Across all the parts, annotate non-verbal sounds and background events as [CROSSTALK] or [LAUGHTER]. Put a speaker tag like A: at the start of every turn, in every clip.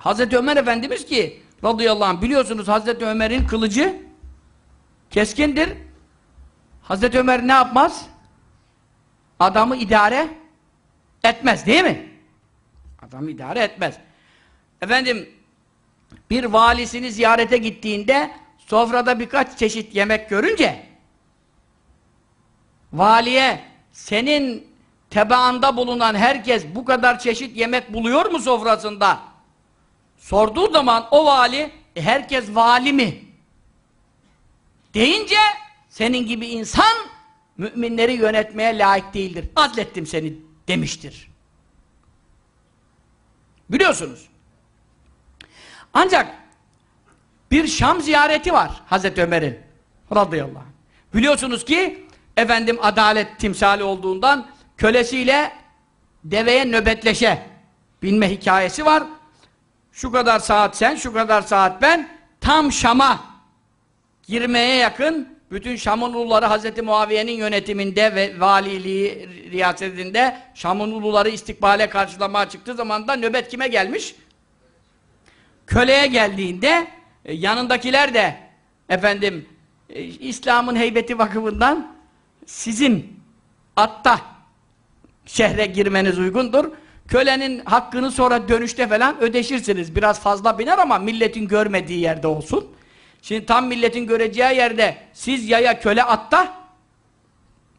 A: Hazreti Ömer Efendimiz ki radıyallahu anh biliyorsunuz Hazreti Ömer'in kılıcı keskindir. Hazreti Ömer ne yapmaz? Adamı idare etmez değil mi? Adamı idare etmez. Efendim bir valisini ziyarete gittiğinde sofrada birkaç çeşit yemek görünce valiye senin tebaanda bulunan herkes bu kadar çeşit yemek buluyor mu sofrasında? Sorduğu zaman o vali "E, herkes vali mi? Deyince senin gibi insan müminleri yönetmeye layık değildir. Azlettim seni demiştir. Biliyorsunuz. Ancak bir Şam ziyareti var Hazreti Ömer'in radıyallahu anh. Biliyorsunuz ki efendim adalet timsali olduğundan kölesiyle deveye nöbetleşe binme hikayesi var. Şu kadar saat sen, şu kadar saat ben tam Şam'a girmeye yakın bütün Şam'ın uluları Hazreti Muaviye'nin yönetiminde ve valiliği riyasetinde Şam'ın uluları istikbale karşılamaya çıktığı zaman da nöbet kime gelmiş? Köleye geldiğinde e, yanındakiler de efendim e, İslam'ın heybeti vakıfından sizin atta şehre girmeniz uygundur. Kölenin hakkını sonra dönüşte falan ödeşirsiniz. Biraz fazla biner ama milletin görmediği yerde olsun. Şimdi tam milletin göreceği yerde siz yaya köle atta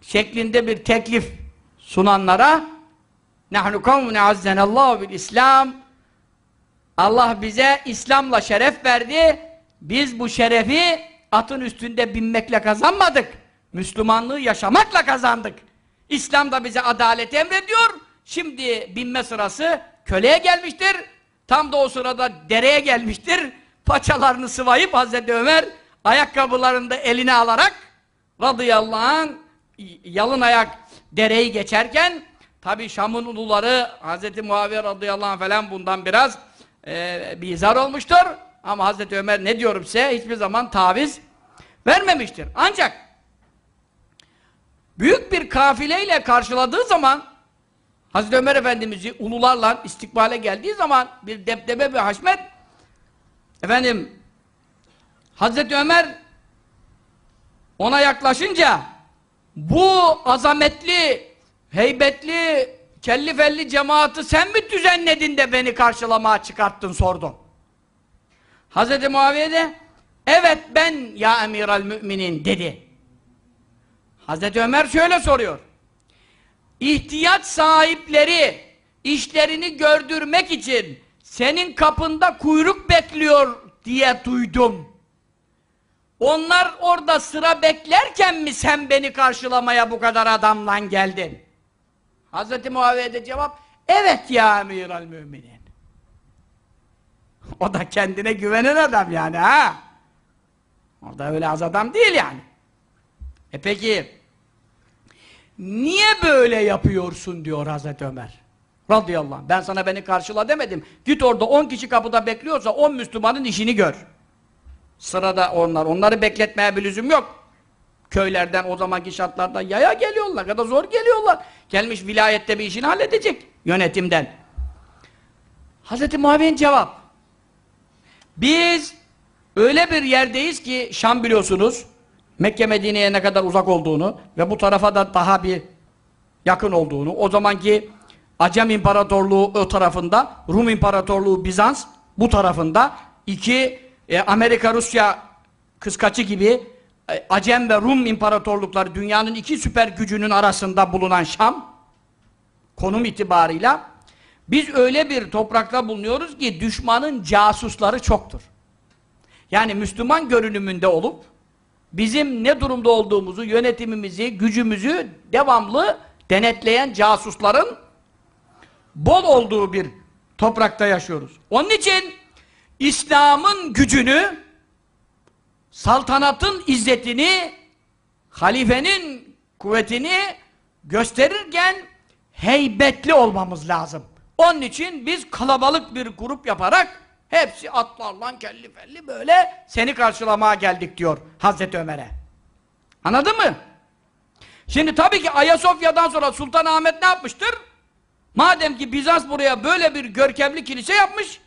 A: şeklinde bir teklif sunanlara nahnu kavmun azzenallahu bil İslam Allah bize İslam'la şeref verdi. Biz bu şerefi atın üstünde binmekle kazanmadık. Müslümanlığı yaşamakla kazandık. İslam da bize adalet emrediyor. Şimdi binme sırası köleye gelmiştir. Tam da o sırada dereye gelmiştir. Paçalarını sıvayıp Hazreti Ömer ayakkabılarını da eline alarak radıyallahu anh yalın ayak dereyi geçerken tabi Şam'ın uluları Hazreti Muaviye radıyallahu anh falan bundan biraz e, bizar olmuştur. Ama Hazreti Ömer ne diyorum size hiçbir zaman taviz vermemiştir. Ancak büyük bir kafileyle karşıladığı zaman Hazreti Ömer Efendimiz'i ulularla istikbale geldiği zaman bir depdebe ve haşmet efendim Hazreti Ömer ona yaklaşınca bu azametli, heybetli, kelli felli cemaati sen mi düzenledin de beni karşılamaya çıkarttın sordu. Hazreti Muaviye de evet ben ya emiral müminin dedi. Hazreti Ömer şöyle soruyor. İhtiyaç sahipleri işlerini gördürmek için senin kapında kuyruk bekliyor diye duydum. Onlar orada sıra beklerken mi sen beni karşılamaya bu kadar adamla geldin? Hazreti Muaviye de cevap, evet ya emiral müminin. [LAUGHS] O da kendine güvenen adam yani ha. O da öyle az adam değil yani. E peki, niye böyle yapıyorsun diyor Hazreti Ömer. Radıyallahu anh. Ben sana beni karşıla demedim. Git orada 10 kişi kapıda bekliyorsa 10 Müslümanın işini gör. Sırada onlar. Onları bekletmeye bir lüzum yok. Köylerden o zamanki şartlarda yaya geliyorlar. Ya da zor geliyorlar. Gelmiş vilayette bir işini halledecek. Yönetimden. Hazreti Muaviye'nin cevap. Biz öyle bir yerdeyiz ki Şam biliyorsunuz. Mekke Medine'ye ne kadar uzak olduğunu ve bu tarafa da daha bir yakın olduğunu. O zamanki Acem İmparatorluğu o tarafında, Rum İmparatorluğu Bizans bu tarafında iki e, Amerika Rusya kıskaçı gibi e, Acem ve Rum imparatorlukları dünyanın iki süper gücünün arasında bulunan Şam konum itibarıyla biz öyle bir toprakta bulunuyoruz ki düşmanın casusları çoktur. Yani Müslüman görünümünde olup bizim ne durumda olduğumuzu, yönetimimizi, gücümüzü devamlı denetleyen casusların bol olduğu bir toprakta yaşıyoruz. Onun için İslam'ın gücünü, saltanatın izzetini, halifenin kuvvetini gösterirken heybetli olmamız lazım. Onun için biz kalabalık bir grup yaparak hepsi atlarla kelli felli böyle seni karşılamaya geldik diyor Hazreti Ömer'e. Anladın mı? Şimdi tabii ki Ayasofya'dan sonra Sultanahmet ne yapmıştır? Madem ki Bizans buraya böyle bir görkemli kilise yapmış,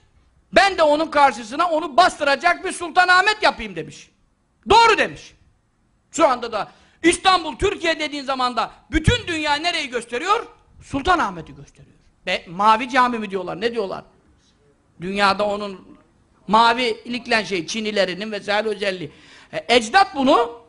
A: Ben de onun karşısına onu bastıracak bir Sultanahmet yapayım demiş. Doğru demiş. Şu anda da İstanbul, Türkiye dediğin zaman da bütün dünya nereyi gösteriyor? Sultanahmet'i gösteriyor. Ve mavi cami mi diyorlar, ne diyorlar? Dünyada onun maviliklen şey, Çinilerinin vesaire özelliği. E, ecdat bunu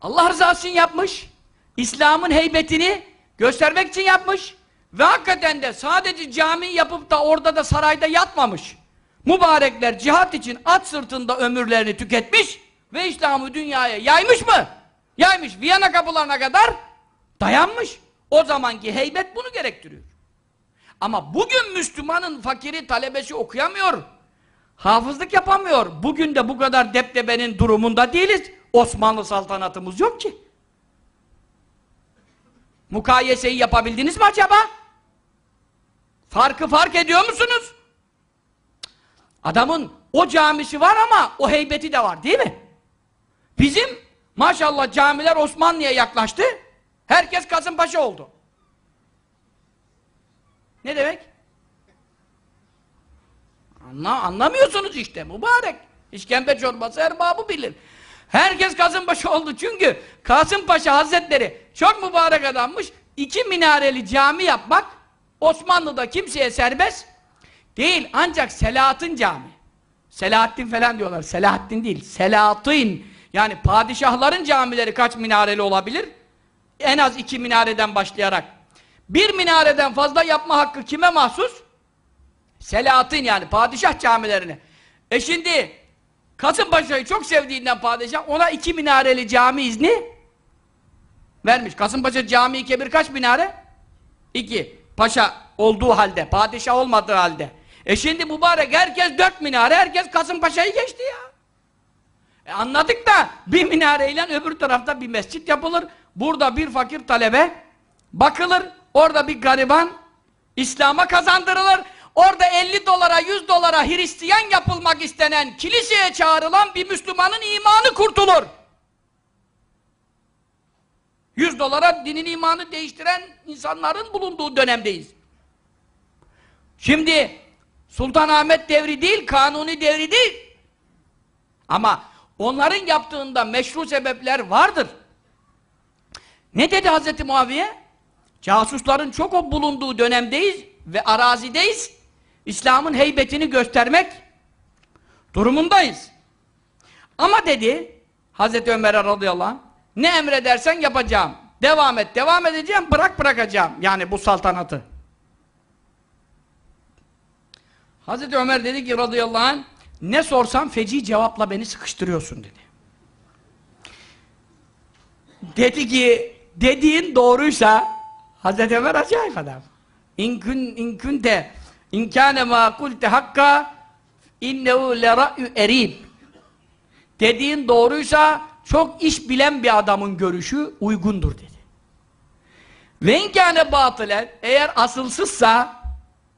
A: Allah rızası için yapmış. İslam'ın heybetini göstermek için yapmış. Ve hakikaten de sadece cami yapıp da orada da sarayda yatmamış. Mübarekler cihat için at sırtında ömürlerini tüketmiş ve İslam'ı dünyaya yaymış mı? Yaymış. Viyana kapılarına kadar dayanmış. O zamanki heybet bunu gerektiriyor. Ama bugün Müslümanın fakiri talebesi okuyamıyor. Hafızlık yapamıyor. Bugün de bu kadar deptebenin durumunda değiliz. Osmanlı saltanatımız yok ki. Mukayeseyi yapabildiniz mi acaba? Farkı fark ediyor musunuz? Adamın o camisi var ama o heybeti de var değil mi? Bizim maşallah camiler Osmanlı'ya yaklaştı. Herkes Kasımpaşa oldu. Ne demek? Anla, anlamıyorsunuz işte mübarek. İşkembe çorbası erbabı bilir. Herkes Kasımpaşa oldu çünkü Kasımpaşa Hazretleri çok mübarek adammış. İki minareli cami yapmak Osmanlı'da kimseye serbest değil. Ancak Selahattin Cami. Selahattin falan diyorlar. Selahattin değil. Selahattin. Yani padişahların camileri kaç minareli olabilir? En az iki minareden başlayarak. Bir minareden fazla yapma hakkı kime mahsus? Selahattin yani padişah camilerini. E şimdi Kasımpaşa'yı çok sevdiğinden padişah ona iki minareli cami izni vermiş. Kasımpaşa Camii Kebir kaç minare? İki. Paşa olduğu halde, padişah olmadığı halde. E şimdi mübarek herkes dört minare, herkes Kasımpaşa'yı geçti ya. E anladık da bir minareyle öbür tarafta bir mescit yapılır. Burada bir fakir talebe bakılır. Orada bir gariban İslam'a kazandırılır. Orada 50 dolara 100 dolara Hristiyan yapılmak istenen kiliseye çağrılan bir Müslümanın imanı kurtulur. 100 dolara dinin imanı değiştiren insanların bulunduğu dönemdeyiz. Şimdi Sultanahmet devri değil, kanuni devri değil. Ama onların yaptığında meşru sebepler vardır. Ne dedi Hz. Muaviye? Casusların çok o bulunduğu dönemdeyiz ve arazideyiz. İslam'ın heybetini göstermek durumundayız. Ama dedi Hz. Ömer'e radıyallahu anh ne emredersen yapacağım. Devam et, devam edeceğim, bırak bırakacağım. Yani bu saltanatı. Hazreti Ömer dedi ki radıyallahu anh ne sorsam feci cevapla beni sıkıştırıyorsun dedi. Dedi ki dediğin doğruysa Hazreti Ömer acayip adam. İnkün inkünte inkâne mâ kulte hakka innehu le ra'yu erib. Dediğin doğruysa çok iş bilen bir adamın görüşü uygundur dedi. Ve inkâne batılen eğer asılsızsa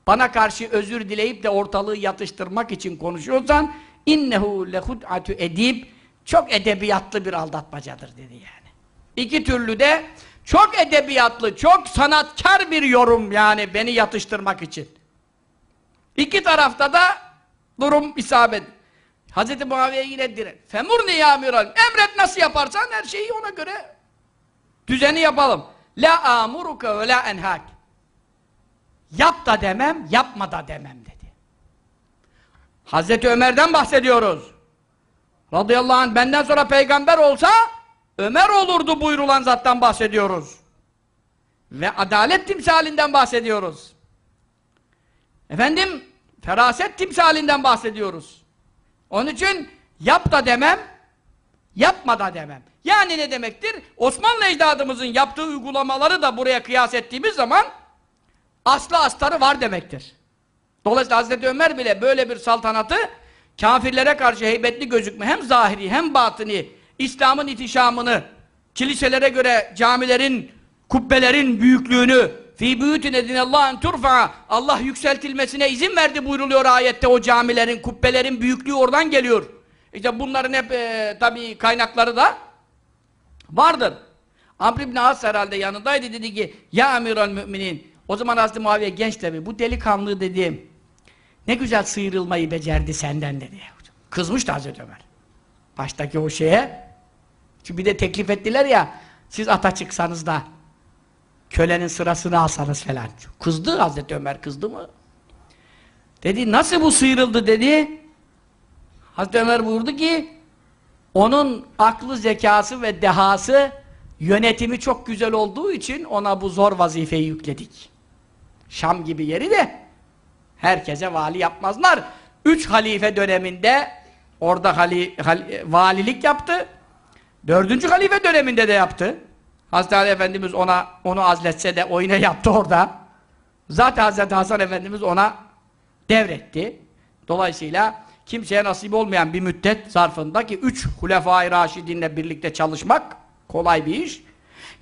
A: bana karşı özür dileyip de ortalığı yatıştırmak için konuşuyorsan innehu lehud'atu edib çok edebiyatlı bir aldatmacadır dedi yani. İki türlü de çok edebiyatlı, çok sanatkar bir yorum yani beni yatıştırmak için. İki tarafta da durum isabet. Hz. Muaviye yine diren. Femurni ya amiral. Emret nasıl yaparsan her şeyi ona göre düzeni yapalım. La amuruka ve la enhak. Yap da demem, yapma da demem dedi. Hazreti Ömer'den bahsediyoruz. Radıyallahu anh benden sonra peygamber olsa Ömer olurdu buyurulan zattan bahsediyoruz. Ve adalet timsalinden bahsediyoruz. Efendim feraset timsalinden bahsediyoruz. Onun için yap da demem, yapma da demem. Yani ne demektir? Osmanlı ecdadımızın yaptığı uygulamaları da buraya kıyas ettiğimiz zaman aslı astarı var demektir. Dolayısıyla Hazreti Ömer bile böyle bir saltanatı kafirlere karşı heybetli gözükme hem zahiri hem batini İslam'ın itişamını kiliselere göre camilerin kubbelerin büyüklüğünü fi buyutin edinallahu turfa Allah yükseltilmesine izin verdi buyruluyor ayette o camilerin kubbelerin büyüklüğü oradan geliyor. İşte bunların hep e, tabii kaynakları da vardır. Amr ibn As herhalde yanındaydı dedi ki ya amiral müminin o zaman Hazreti Muaviye genç tabi bu delikanlı dedi Ne güzel sıyrılmayı becerdi senden dedi. Kızmıştı Hazreti Ömer. Baştaki o şeye. Çünkü bir de teklif ettiler ya, siz ata çıksanız da kölenin sırasını alsanız falan. Kızdı Hazreti Ömer, kızdı mı? Dedi, nasıl bu sıyrıldı dedi. Hazreti Ömer buyurdu ki, onun aklı, zekası ve dehası yönetimi çok güzel olduğu için ona bu zor vazifeyi yükledik. Şam gibi yeri de herkese vali yapmazlar. Üç halife döneminde orada hali, hal- valilik yaptı. Dördüncü halife döneminde de yaptı. Hazreti Ali Efendimiz ona onu azletse de oyuna yaptı orada. Zaten Hazreti Hasan Efendimiz ona devretti. Dolayısıyla kimseye nasip olmayan bir müddet zarfında ki üç Hulefai Raşidinle birlikte çalışmak kolay bir iş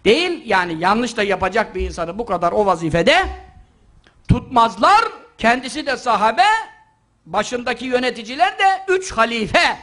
A: değil. Yani yanlış da yapacak bir insanı bu kadar o vazifede tutmazlar. Kendisi de sahabe, başındaki yöneticiler de üç halife